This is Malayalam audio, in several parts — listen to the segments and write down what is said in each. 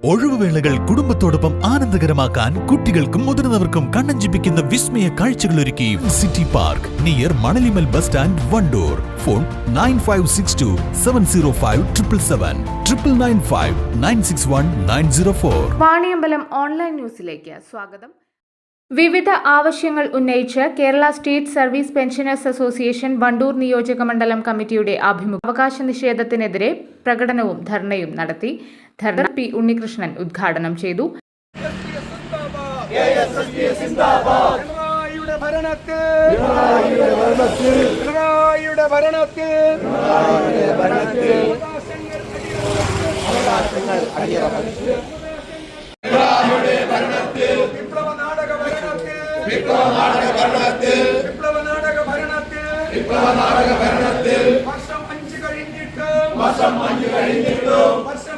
ഒഴിവുവേളകൾ കുടുംബത്തോടൊപ്പം ആനന്ദകരമാക്കാൻ കുട്ടികൾക്കും മുതിർന്നവർക്കും കണ്ണഞ്ചിപ്പിക്കുന്ന വിസ്മയ കാഴ്ചകൾ ഒരുക്കി city park near Manalimal bus stand Wandoor. Phone nine five six two seven zero five triple seven triple nine five nine six one nine zero four. Vaniyambalam online ന്യൂസിലേക്ക് സ്വാഗതം. വിവിധ ആവശ്യങ്ങൾ ഉന്നയിച്ച് Kerala state service pensioners association Wandoor നിയോജക മണ്ഡലം കമ്മിറ്റിയുടെ ആഭിമുഖ്യ അവകാശ നിഷേധത്തിനെതിരെ പ്രകടനവും ധർണയും നടത്തി. ധർണ പി ഉണ്ണികൃഷ്ണൻ ഉദ്ഘാടനം ചെയ്തു. വിപ്ലവ നാടക ഭരണത്തിൽ വിപ്ലവ നാടക ഭരണത്തിൽ. വിപ്ലവ നാടക ഭരണത്തിൽ. വിപ്ലവ നാടക ഭരണത്തിൽ. വർഷം അഞ്ച് കഴിഞ്ഞിട്ട്. വർഷം അഞ്ച് കഴിഞ്ഞിട്ട്. വർഷം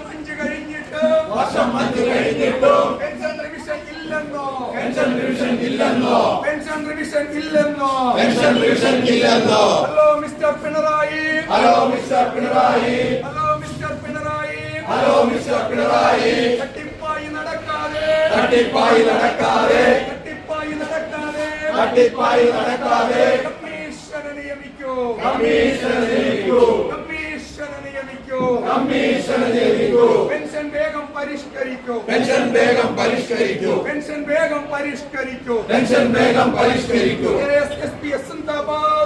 വർഷം അഞ്ച് കഴിഞ്ഞിട്ട് പെൻഷൻ റിവിഷൻ ഇല്ലെന്നോ? പെൻഷൻ റിവിഷൻ ഇല്ലെന്നോ? പെൻഷൻ റിവിഷൻ ഇല്ലെന്നോ? Pension revision ഇല്ലെന്നോ? Hello mister Pinarayi. Hello mister Pinarayi. Hello mister Pinarayi. Hello mister Pinarayi. തട്ടിപ്പായി നടക്കാതെ. തട്ടിപ്പായി നടക്കാതെ. തട്ടിപ്പായി നടക്കാതെ. തട്ടിപ്പായി നടക്കാതെ. കമ്മീഷനെ നിയമിക്കൂ. കമ്മീഷനെ നിയമിക്കൂ. കമ്മീഷനെ നിയമിക്കൂ. കമ്മീഷനെ നിയമിക്കൂ. പെൻഷൻ വേഗം പരിഷ്കരിക്കൂ. പെൻഷൻ വേഗം പരിഷ്കരിക്കൂ. പെൻഷൻ വേഗം പരിഷ്കരിക്കൂ. പെൻഷൻ എസ് പരിഷ്കരിക്കൂ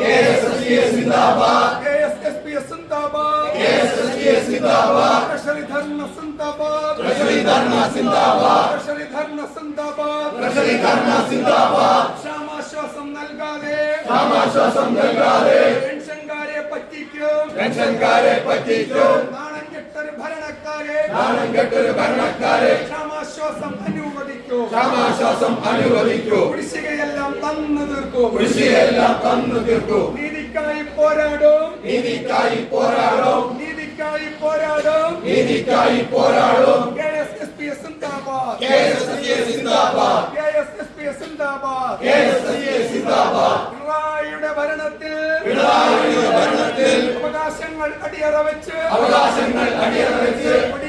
KSSPS സിന്ദാബാദ്. KSSPS സിന്ദാബാദ്. എസ് സിന്ദാബാദ് KSSPS സിന്ദാബാദ്. ട്രഷറി ധർണ സിന്ദാബാദ് ട്രഷറി ധർണ സിന്ദാബാദ്. ട്രഷറി ധർണ സിന്ദാബാദ്. ട്രഷറി ധർണ സിന്ദാബാദ്. ക്ഷാമാശ്വാസം നൽകാതെ. ക്ഷാമാശ്വാസം നൽകാതെ. പെൻഷൻകാരെ പറ്റിക്കും. പെൻഷൻകാരെ പറ്റിക്കും. നാണം കെട്ടൊരു ഭരണക്കാരെ ക്ഷാമാശ്വാസം അനുവദിക്കൂ. ക്ഷാമാശ്വാസം അനുവദിക്കൂ. കുടിശ്ശികയെല്ലാം തന്നു തീർക്കൂ. കുടിശ്ശികയെല്ലാം തന്നു തീർക്കൂ. നീതിക്കായി പോരാടും. നീതിക്കായി പോരാടും. നീതിക്കായി പോരാടും. നീതിക്കായി പോരാടും. KSSPS സിന്ദാബാദ്. KSSPS സിന്ദാബാദ്. KSSPS സിന്ദാബാദ്. KSSPS സിന്ദാബാദ്. പിണറായിയുടെ ഭരണത്തിൽ പിണറായിയുടെ ഭരണത്തിൽ അവകാശങ്ങൾ അടിയറ വെച്ച് അവകാശങ്ങൾ അടിയറവെച്ച് കൊടിയും ബോർഡും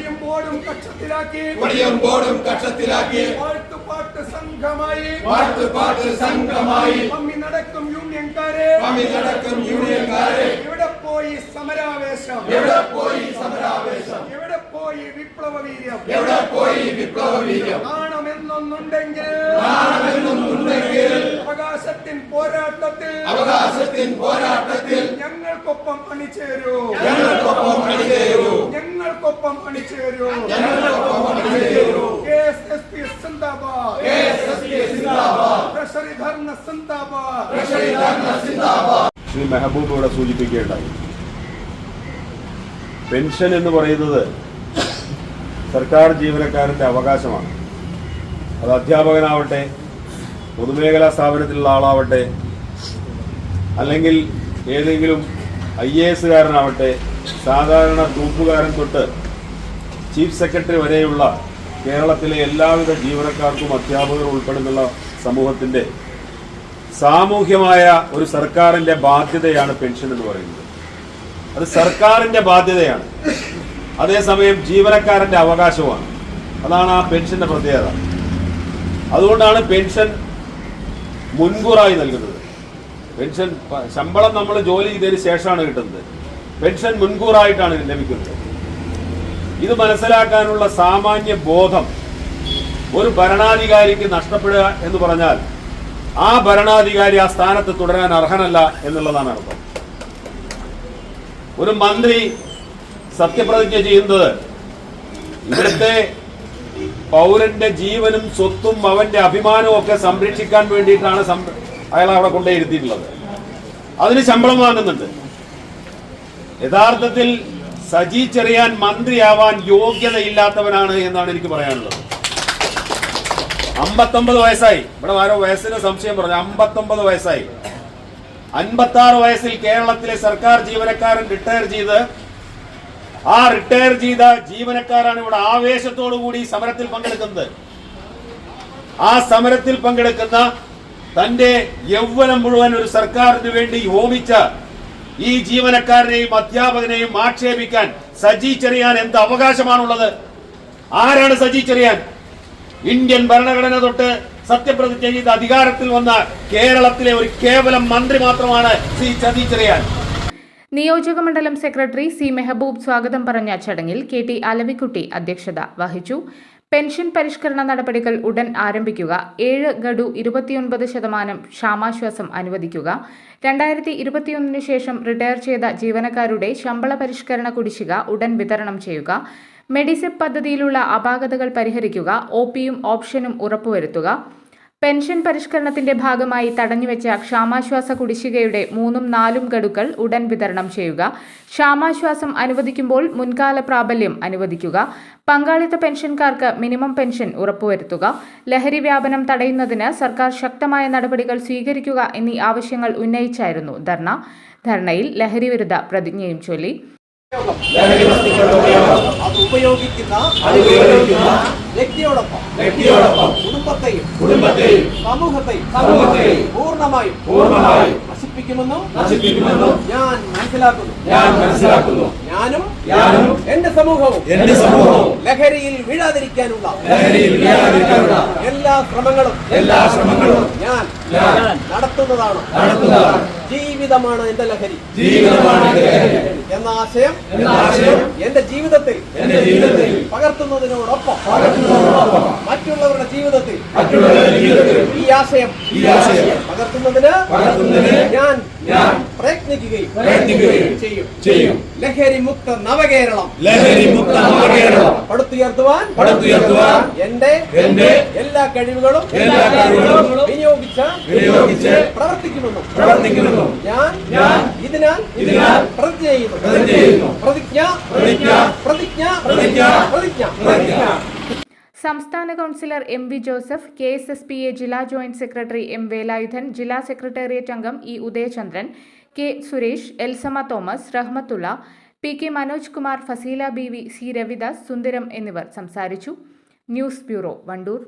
കക്ഷത്തിലാക്കി. കൊടിയും ബോർഡും കക്ഷത്തിലാക്കി. പാട്ടുപാട്ട് സംഘമായി. പാട്ടുപാട്ട് സംഘമായി. പമ്മി നടക്കും യൂണിയൻകാരെ. പമി നടക്കും യൂണിയൻകാരെ. എവിടെ പോയി സമരാവേശം? എവിടെ പോയി സമരാവേശം? എവിടെ പോയി വിപ്ലവ വീര്യം എവിടെ പോയി വിപ്ലവ വീര്യം നാണമെന്നൊന്നുണ്ടെങ്കിൽ. നാണമെന്നുണ്ടെങ്കിൽ അവകാശത്തിൻ പോരാട്ടത്തിൽ. അവകാശത്തിൻ പോരാട്ടത്തിൽ. ഞങ്ങൾക്കൊപ്പം അണിചേരൂ. ഞങ്ങൾക്കൊപ്പം അണിചേരൂ. ഞങ്ങൾക്കൊപ്പം അണിചേരൂ. സിന്ദാബാദ്. KSSPS സിന്ദാബാദ് ട്രഷറി ധർണ സിന്ദാബാദ്. ട്രഷറി ധർണ സിന്ദാബാദ്. ശ്രീ മെഹബൂബ് ഇവിടെ സൂചിപ്പിക്കുകയുണ്ടായി. പെൻഷൻ എന്ന് പറയുന്നത് സർക്കാർ ജീവനക്കാരന്റെ അവകാശമാണ്. അത് അധ്യാപകനാവട്ടെ പൊതുമേഖലാ സ്ഥാപനത്തിലുള്ള ആളാവട്ടെ അല്ലെങ്കിൽ ഏതെങ്കിലും ഐ എ എസുകാരനാവട്ടെ സാധാരണ തൂപ്പുകാരൻ തൊട്ട് ചീഫ് സെക്രട്ടറി വരെയുള്ള കേരളത്തിലെ എല്ലാവിധ ജീവനക്കാർക്കും അധ്യാപകർ ഉൾപ്പെടുന്നുള്ള സമൂഹത്തിന്റെ സാമൂഹ്യമായ ഒരു സർക്കാരിന്റെ ബാധ്യതയാണ് പെൻഷൻ എന്ന് പറയുന്നത്. അത് സർക്കാരിന്റെ ബാധ്യതയാണ്. അതേസമയം ജീവനക്കാരന്റെ അവകാശമാണ്. അതാണ് ആ പെൻഷന്റെ പ്രത്യേകത. അതുകൊണ്ടാണ് പെൻഷൻ മുൻകൂറായി നൽകുന്നത്. പെൻഷൻ ശമ്പളം നമ്മൾ ജോലി ചെയ്തതിന് ശേഷമാണ് കിട്ടുന്നത്. പെൻഷൻ മുൻകൂറായിട്ടാണ് ലഭിക്കുന്നത്. ഇത് മനസ്സിലാക്കാനുള്ള സാമാന്യ ബോധം ഒരു ഭരണാധികാരിക്ക് നഷ്ടപ്പെടുക എന്ന് പറഞ്ഞാൽ ആ ഭരണാധികാരി ആ സ്ഥാനത്ത് തുടരാൻ അർഹനല്ല എന്നുള്ളതാണ് അർത്ഥം. ഒരു മന്ത്രി സത്യപ്രതിജ്ഞ ചെയ്യുന്നത് ഇവിടുത്തെ പൗരന്റെ ജീവനും സ്വത്തും അവന്റെ അഭിമാനവും ഒക്കെ സംരക്ഷിക്കാൻ വേണ്ടിയിട്ടാണ് അയാൾ അവിടെ കൊണ്ടുപോയിരുത്തിയിട്ടുള്ളത് അതിന് ശമ്പളം വാങ്ങുന്നുണ്ട്. യഥാർത്ഥത്തിൽ സജി ചെറിയാൻ മന്ത്രിയാവാൻ യോഗ്യത ഇല്ലാത്തവനാണ് എന്നാണ് എനിക്ക് പറയാനുള്ളത്. അമ്പത്തൊമ്പത് വയസ്സായി. ഇവിടെ ആരോ വയസ്സിന് സംശയം പറഞ്ഞു. അമ്പത്തൊമ്പത് വയസ്സായി. അൻപത്തി ആറ് വയസ്സിൽ കേരളത്തിലെ സർക്കാർ ജീവനക്കാരൻ റിട്ടയർ ചെയ്ത് ആ റിട്ടയർ ചെയ്ത ജീവനക്കാരാണ് ഇവിടെ ആവേശത്തോടു കൂടി സമരത്തിൽ പങ്കെടുക്കുന്നത്. ആ സമരത്തിൽ പങ്കെടുക്കുന്ന തന്റെ യൗവനം മുഴുവൻ ഒരു സർക്കാരിന് വേണ്ടി ഹോമിച്ച ഈ ജീവനക്കാരനെയും അധ്യാപകനെയും ആക്ഷേപിക്കാൻ സജി ചെറിയാൻ എന്ത് അവകാശമാണുള്ളത്? ആരാണ് സജി ചെറിയാൻ? ഇന്ത്യൻ ഭരണഘടന തൊട്ട് സത്യപ്രതിജ്ഞ ചെയ്ത് അധികാരത്തിൽ വന്ന കേരളത്തിലെ ഒരു കേവലം മന്ത്രി മാത്രമാണ് സി സജി ചെറിയാൻ. നിയോജക മണ്ഡലം സെക്രട്ടറി സി മെഹബൂബ് സ്വാഗതം പറഞ്ഞ ചടങ്ങിൽ കെ ടി അലവിക്കുട്ടി അധ്യക്ഷത വഹിച്ചു. പെൻഷൻ പരിഷ്കരണ നടപടികൾ ഉടൻ ആരംഭിക്കുക. ഏഴ് ഗഡു ഇരുപത്തിയൊൻപത് ശതമാനം ക്ഷാമാശ്വാസം അനുവദിക്കുക. രണ്ടായിരത്തി ഇരുപത്തിയൊന്നിന് ശേഷം റിട്ടയർ ചെയ്ത ജീവനക്കാരുടെ ശമ്പള പരിഷ്കരണ കുടിശ്ശിക ഉടൻ വിതരണം ചെയ്യുക. മെഡിസെപ് പദ്ധതിയിലുള്ള അപാകതകൾ പരിഹരിക്കുക. ഒ പിയും ഓപ്ഷനും ഉറപ്പുവരുത്തുക. പെൻഷൻ പരിഷ്കരണത്തിന്റെ ഭാഗമായി തടഞ്ഞുവെച്ച ക്ഷാമാശ്വാസ കുടിശ്ശികയുടെ മൂന്നും നാലും ഗഡുക്കൾ ഉടൻ വിതരണം ചെയ്യുക. ക്ഷാമാശ്വാസം അനുവദിക്കുമ്പോൾ മുൻകാല പ്രാബല്യം അനുവദിക്കുക. പങ്കാളിത്ത പെൻഷൻകാർക്ക് മിനിമം പെൻഷൻ ഉറപ്പുവരുത്തുക. ലഹരി വ്യാപനം തടയുന്നതിന് സർക്കാർ ശക്തമായ നടപടികൾ സ്വീകരിക്കുക എന്നീ ആവശ്യങ്ങൾ ഉന്നയിച്ചായിരുന്നു ധർണ. ധർണയിൽ ലഹരി വിരുദ്ധ പ്രതിജ്ഞയും ചൊല്ലി. അത് ഉപയോഗിക്കുന്ന വ്യക്തിയോടൊപ്പം വ്യക്തിയോടൊപ്പം കുടുംബത്തെയും കുടുംബത്തെയും സമൂഹത്തെയും സമൂഹത്തെയും പൂർണമായും പൂർണമായും നശിപ്പിക്കുമെന്നും നശിപ്പിക്കുമെന്നും ഞാൻ മനസ്സിലാക്കുന്നു. ഞാൻ മനസ്സിലാക്കുന്നു. ഞാനും ഞാനും എന്റെ സമൂഹവും എന്റെ സമൂഹവും ലഹരിയിൽ വീഴാതിരിക്കാനുള്ള ലഹരിയിൽ വീഴാതിരിക്കാനുള്ള എല്ലാ ശ്രമങ്ങളും എല്ലാ ശ്രമങ്ങളും ഞാൻ നടത്തുന്നതാണ്. നടത്തുന്നതാണ്. ജീവിതമാണ് എന്റെ ലഹരി. എന്ന ആശയം എന്റെ ജീവിതത്തിൽ പകർത്തുന്നതിനോടൊപ്പം മറ്റുള്ളവരുടെ ജീവിതത്തിൽ ഈ ആശയം പകർത്തുന്നതിന് ഞാൻ ഞാൻ പ്രയത്നിക്കുകയും ചെയ്യും. ലഹരി മുക്ത നവകേരളം ലഹരി മുക്ത നവകേരളം പടുത്തുയർത്തുവാൻ പടുത്തുയർത്തുവാൻ എന്റെ എന്റെ എല്ലാ കഴിവുകളും എല്ലാ കഴിവുകളും വിനിയോഗിച്ച് പ്രവർത്തിക്കുമെന്നും പ്രവർത്തിക്കുമെന്നും ഞാൻ ഞാൻ ഇതിനാൽ ഇതിനാൽ പ്രതിജ്ഞ ചെയ്യുന്നു. പ്രതിജ്ഞ ചെയ്യുന്നു. പ്രതിജ്ഞ പ്രതിജ്ഞ പ്രതിജ്ഞ പ്രതിജ്ഞ പ്രതിജ്ഞ പ്രതിജ്ഞ. സംസ്ഥാന councillor M V Joseph K S S P A ജില്ലാ ജോയിന്റ് സെക്രട്ടറി എം വേലായുധൻ ജില്ലാ സെക്രട്ടേറിയറ്റ് അംഗം E Udayachandran K Suresh Elsamma Thomas Rahmathulla P K Manoj Kumar Fasila B V C Ravidas Sundaram എന്നിവർ സംസാരിച്ചു. News bureau Wandoor.